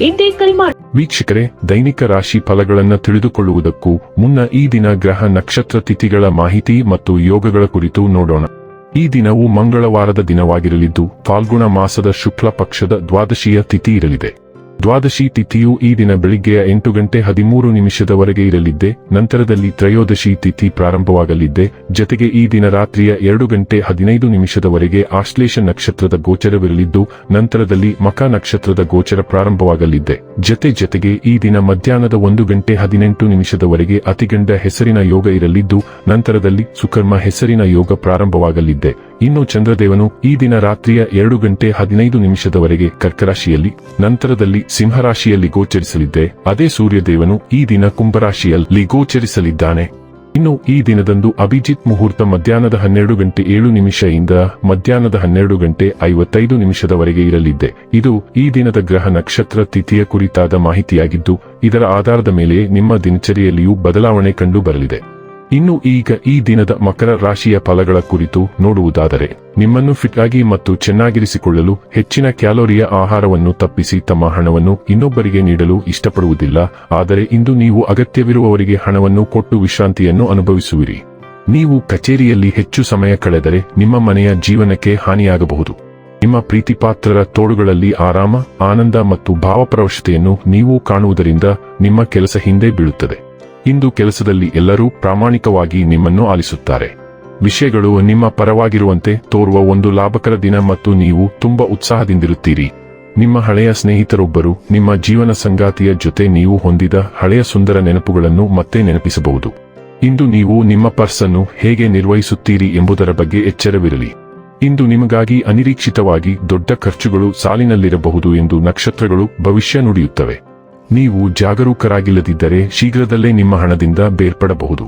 ಇಂದೇ ಕರೆ ಮಾಡಿ. ವೀಕ್ಷಕರೇ, ದೈನಿಕ ರಾಶಿ ಫಲಗಳನ್ನು ತಿಳಿದುಕೊಳ್ಳುವುದಕ್ಕೂ ಮುನ್ನ ಈ ದಿನ ಗ್ರಹ ನಕ್ಷತ್ರ ತಿಥಿಗಳ ಮಾಹಿತಿ ಮತ್ತು ಯೋಗಗಳ ಕುರಿತು ನೋಡೋಣ. ಈ ದಿನವು ಮಂಗಳವಾರದ ದಿನವಾಗಿರಲಿದ್ದು, ಫಾಲ್ಗುಣ ಮಾಸದ ಶುಕ್ಲ ಪಕ್ಷದ ದ್ವಾದಶಿಯ ತಿಥಿ ಇರಲಿದೆ. ದ್ವಾದಶಿ ತಿಥಿಯು ಈ ದಿನ ಬೆಳಿಗ್ಗೆಯ ಎಂಟು ಗಂಟೆ ಹದಿಮೂರು ನಿಮಿಷದವರೆಗೆ ಇರಲಿದ್ದೆ, ನಂತರದಲ್ಲಿ ತ್ರಯೋದಶಿ ತಿಥಿ ಪ್ರಾರಂಭವಾಗಲಿದ್ದೆ, ಜತೆಗೆ ಈ ದಿನ ರಾತ್ರಿಯ ಎರಡು ಗಂಟೆ ಹದಿನೈದು ನಿಮಿಷದವರೆಗೆ ಆಶ್ಲೇಷ ನಕ್ಷತ್ರದ ಗೋಚರವಿರಲಿದ್ದು, ನಂತರದಲ್ಲಿ ಮಕ ನಕ್ಷತ್ರದ ಗೋಚರ ಪ್ರಾರಂಭವಾಗಲಿದ್ದೆ. ಜತೆ ಜತೆಗೆ ಈ ದಿನ ಮಧ್ಯಾಹ್ನದ ಒಂದು ಗಂಟೆ ಹದಿನೆಂಟು ನಿಮಿಷದವರೆಗೆ ಅತಿಗಂಡ ಹೆಸರಿನ ಯೋಗ ಇರಲಿದ್ದು, ನಂತರದಲ್ಲಿ ಸುಕರ್ಮ ಹೆಸರಿನ ಯೋಗ ಪ್ರಾರಂಭವಾಗಲಿದ್ದೆ. ಇನ್ನು ಚಂದ್ರದೇವನು ಈ ದಿನ ರಾತ್ರಿಯ ಎರಡು ಗಂಟೆ ಹದಿನೈದು ನಿಮಿಷದವರೆಗೆ ಕರ್ಕರಾಶಿಯಲ್ಲಿ, ನಂತರದಲ್ಲಿ ಸಿಂಹರಾಶಿಯಲ್ಲಿ ಗೋಚರಿಸಲಿದ್ದೆ, ಅದೇ ಸೂರ್ಯದೇವನು ಈ ದಿನ ಕುಂಭರಾಶಿಯಲ್ಲಿ ಗೋಚರಿಸಲಿದ್ದಾನೆ. ಇನ್ನು ಈ ದಿನದಂದು ಅಭಿಜಿತ್ ಮುಹೂರ್ತ ಮಧ್ಯಾಹ್ನದ ಹನ್ನೆರಡು ಗಂಟೆ ಏಳು ನಿಮಿಷದಿಂದ ಮಧ್ಯಾಹ್ನದ ಹನ್ನೆರಡು ಗಂಟೆ ಐವತ್ತೈದು ನಿಮಿಷದವರೆಗೆ ಇರಲಿದ್ದೆ. ಇದು ಈ ದಿನದ ಗ್ರಹ ನಕ್ಷತ್ರ ತಿಥಿಯ ಕುರಿತಾದ ಮಾಹಿತಿಯಾಗಿದ್ದು, ಇದರ ಆಧಾರದ ಮೇಲೆ ನಿಮ್ಮ ದಿನಚರಿಯಲ್ಲಿಯೂ ಬದಲಾವಣೆ ಕಂಡು ಬರಲಿದೆ. ಇನ್ನು ಈಗ ಈ ದಿನದ ಮಕರ ರಾಶಿಯ ಫಲಗಳ ಕುರಿತು ನೋಡುವುದಾದರೆ, ನಿಮ್ಮನ್ನು ಫಿಟ್ ಆಗಿ ಮತ್ತು ಚೆನ್ನಾಗಿರಿಸಿಕೊಳ್ಳಲು ಹೆಚ್ಚಿನ ಕ್ಯಾಲೋರಿಯ ಆಹಾರವನ್ನು ತಪ್ಪಿಸಿ ತಮ್ಮ ಹಣವನ್ನು ಇನ್ನೊಬ್ಬರಿಗೆ ನೀಡಲು ಇಷ್ಟಪಡುವುದಿಲ್ಲ, ಆದರೆ ಇಂದು ನೀವು ಅಗತ್ಯವಿರುವವರಿಗೆ ಹಣವನ್ನು ಕೊಟ್ಟು ವಿಶ್ರಾಂತಿಯನ್ನು ಅನುಭವಿಸುವಿರಿ. ನೀವು ಕಚೇರಿಯಲ್ಲಿ ಹೆಚ್ಚು ಸಮಯ ಕಳೆದರೆ ನಿಮ್ಮ ಮನೆಯ ಜೀವನಕ್ಕೆ ಹಾನಿಯಾಗಬಹುದು. ನಿಮ್ಮ ಪ್ರೀತಿಪಾತ್ರರ ತೋಳುಗಳಲ್ಲಿ ಆರಾಮ, ಆನಂದ ಮತ್ತು ಭಾವಪ್ರವಶತೆಯನ್ನು ನೀವು ಕಾಣುವುದರಿಂದ ನಿಮ್ಮ ಕೆಲಸ ಹಿಂದೆ ಬೀಳುತ್ತದೆ. ಇಂದು ಕೆಲಸದಲ್ಲಿ ಎಲ್ಲರೂ ಪ್ರಾಮಾಣಿಕವಾಗಿ ನಿಮ್ಮನ್ನು ಆಲಿಸುತ್ತಾರೆ. ವಿಷಯಗಳು ನಿಮ್ಮ ಪರವಾಗಿರುವಂತೆ ತೋರುವ ಒಂದು ಲಾಭಕರ ದಿನ ಮತ್ತು ನೀವು ತುಂಬಾ ಉತ್ಸಾಹದಿಂದಿರುತ್ತೀರಿ. ನಿಮ್ಮ ಹಳೆಯ ಸ್ನೇಹಿತರೊಬ್ಬರು, ನಿಮ್ಮ ಜೀವನ ಸಂಗಾತಿಯ ಜೊತೆ ನೀವು ಹೊಂದಿದ ಹಳೆಯ ಸುಂದರ ನೆನಪುಗಳನ್ನು ಮತ್ತೆ ನೆನಪಿಸಬಹುದು. ಇಂದು ನೀವು ನಿಮ್ಮ ಪರ್ಸನ್ನು ಹೇಗೆ ನಿರ್ವಹಿಸುತ್ತೀರಿ ಎಂಬುದರ ಬಗ್ಗೆ ಎಚ್ಚರವಿರಲಿ. ಇಂದು ನಿಮಗಾಗಿ ಅನಿರೀಕ್ಷಿತವಾಗಿ ದೊಡ್ಡ ಖರ್ಚುಗಳು ಸಾಲಿನಲ್ಲಿರಬಹುದು ಎಂದು ನಕ್ಷತ್ರಗಳು ಭವಿಷ್ಯ ನುಡಿಯುತ್ತವೆ. ನೀವು ಜಾಗರೂಕರಾಗಿಲ್ಲದಿದ್ದರೆ ಶೀಘ್ರದಲ್ಲೇ ನಿಮ್ಮ ಹಣದಿಂದ ಬೇರ್ಪಡಬಹುದು.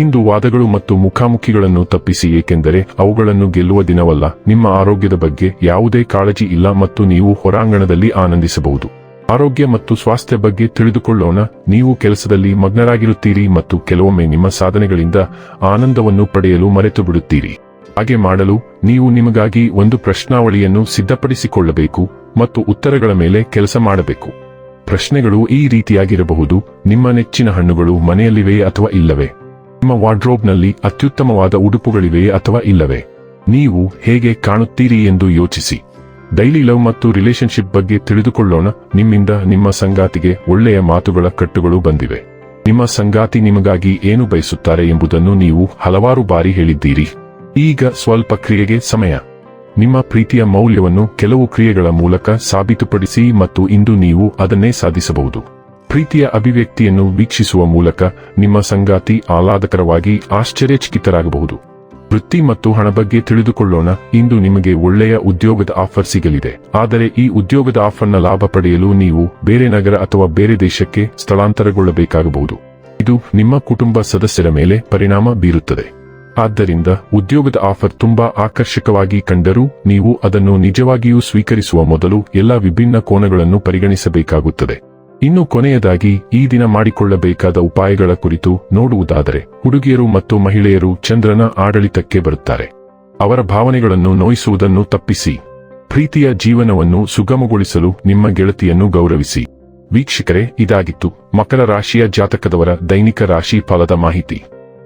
ಇಂದು ವಾದಗಳು ಮತ್ತು ಮುಖಾಮುಖಿಗಳನ್ನು ತಪ್ಪಿಸಿ ಏಕೆಂದರೆ ಅವುಗಳನ್ನು ಗೆಲ್ಲುವ ದಿನವಲ್ಲ, ನಿಮ್ಮ ಆರೋಗ್ಯದ ಬಗ್ಗೆ ಯಾವುದೇ ಕಾಳಜಿ ಇಲ್ಲ ಮತ್ತು ನೀವು ಹೊರಾಂಗಣದಲ್ಲಿ ಆನಂದಿಸಬಹುದು. ಆರೋಗ್ಯ ಮತ್ತು ಸ್ವಾಸ್ಥ್ಯ ಬಗ್ಗೆ ತಿಳಿದುಕೊಳ್ಳೋಣ, ನೀವು ಕೆಲಸದಲ್ಲಿ ಮಗ್ನರಾಗಿರುತ್ತೀರಿ ಮತ್ತು ಕೆಲವೊಮ್ಮೆ ನಿಮ್ಮ ಸಾಧನೆಗಳಿಂದ ಆನಂದವನ್ನು ಪಡೆಯಲು ಮರೆತು ಬಿಡುತ್ತೀರಿ ಹಾಗೆ ಮಾಡಲು ನೀವು ನಿಮಗಾಗಿ ಒಂದು ಪ್ರಶ್ನಾವಳಿಯನ್ನು ಸಿದ್ಧಪಡಿಸಿಕೊಳ್ಳಬೇಕು ಮತ್ತು ಉತ್ತರಗಳ ಮೇಲೆ ಕೆಲಸ ಮಾಡಬೇಕು. ಪ್ರಶ್ನೆಗಳು ಈ ರೀತಿಯಾಗಿರಬಹುದು. ನಿಮ್ಮ ನೆಚ್ಚಿನ ಹಣ್ಣುಗಳು ಮನೆಯಲ್ಲಿವೆಯೇ ಅಥವಾ ಇಲ್ಲವೇ? ನಿಮ್ಮ ವಾರ್ಡ್ರೋಬ್ನಲ್ಲಿ ಅತ್ಯುತ್ತಮವಾದ ಉಡುಪುಗಳಿವೆಯೇ ಅಥವಾ ಇಲ್ಲವೇ? ನೀವು ಹೇಗೆ ಕಾಣುತ್ತೀರಿ ಎಂದು ಯೋಚಿಸಿ. ಡೈಲಿ ಲವ್ ಮತ್ತು ರಿಲೇಶನ್ಶಿಪ್ ಬಗ್ಗೆ ತಿಳಿದುಕೊಳ್ಳೋಣ. ನಿಮ್ಮಿಂದ ನಿಮ್ಮ ಸಂಗಾತಿಗೆ ಒಳ್ಳೆಯ ಮಾತುಗಳ ಕಟ್ಟುಗಳು ಬಂದಿವೆ. ನಿಮ್ಮ ಸಂಗಾತಿ ನಿಮಗಾಗಿ ಏನು ಬಯಸುತ್ತಾರೆ ಎಂಬುದನ್ನು ನೀವು ಹಲವಾರು ಬಾರಿ ಹೇಳಿದ್ದೀರಿ. ಈಗ ಸ್ವಲ್ಪ ಕ್ರಿಯೆಗೆ ಸಮಯ. ನಿಮ್ಮ ಪ್ರೀತಿಯ ಮೌಲ್ಯವನ್ನು ಕೆಲವು ಕ್ರಿಯೆಗಳ ಮೂಲಕ ಸಾಬೀತುಪಡಿಸಿ ಮತ್ತು ಇಂದು ನೀವು ಅದನ್ನೇ ಸಾಧಿಸಬಹುದು. ಪ್ರೀತಿಯ ಅಭಿವ್ಯಕ್ತಿಯನ್ನು ವೀಕ್ಷಿಸುವ ಮೂಲಕ ನಿಮ್ಮ ಸಂಗಾತಿ ಆಹ್ಲಾದಕರವಾಗಿ ಆಶ್ಚರ್ಯಚಕಿತರಾಗಬಹುದು. ವೃತ್ತಿ ಮತ್ತು ಹಣ ಬಗ್ಗೆ ತಿಳಿದುಕೊಳ್ಳೋಣ, ಇಂದು ನಿಮಗೆ ಒಳ್ಳೆಯ ಉದ್ಯೋಗದ ಆಫರ್ ಸಿಗಲಿದೆ. ಆದರೆ ಈ ಉದ್ಯೋಗದ ಆಫರ್ನ ಲಾಭ ಪಡೆಯಲು ನೀವು ಬೇರೆ ನಗರ ಅಥವಾ ಬೇರೆ ದೇಶಕ್ಕೆ ಸ್ಥಳಾಂತರಗೊಳ್ಳಬೇಕಾಗಬಹುದು. ಇದು ನಿಮ್ಮ ಕುಟುಂಬ ಸದಸ್ಯರ ಮೇಲೆ ಪರಿಣಾಮ ಬೀರುತ್ತದೆ. ಆದ್ದರಿಂದ ಉದ್ಯೋಗದ ಆಫರ್ ತುಂಬಾ ಆಕರ್ಷಕವಾಗಿ ಕಂಡರೂ ನೀವು ಅದನ್ನು ನಿಜವಾಗಿಯೂ ಸ್ವೀಕರಿಸುವ ಮೊದಲು ಎಲ್ಲಾ ವಿಭಿನ್ನ ಕೋನಗಳನ್ನು ಪರಿಗಣಿಸಬೇಕಾಗುತ್ತದೆ. ಇನ್ನು ಕೊನೆಯದಾಗಿ, ಈ ದಿನ ಮಾಡಿಕೊಳ್ಳಬೇಕಾದ ಉಪಾಯಗಳ ಕುರಿತು ನೋಡುವುದಾದರೆ, ಹುಡುಗಿಯರು ಮತ್ತು ಮಹಿಳೆಯರು ಚಂದ್ರನ ಆಡಳಿತಕ್ಕೆ ಬರುತ್ತಾರೆ. ಅವರ ಭಾವನೆಗಳನ್ನು ನೋಯಿಸುವುದನ್ನು ತಪ್ಪಿಸಿ. ಪ್ರೀತಿಯ ಜೀವನವನ್ನು ಸುಗಮಗೊಳಿಸಲು ನಿಮ್ಮ ಗೆಳತಿಯನ್ನು ಗೌರವಿಸಿ. ವೀಕ್ಷಕರೇ, ಇದಾಗಿತ್ತು ಮಕರ ರಾಶಿಯ ಜಾತಕದವರ ದೈನಿಕ ರಾಶಿ ಫಲದ ಮಾಹಿತಿ.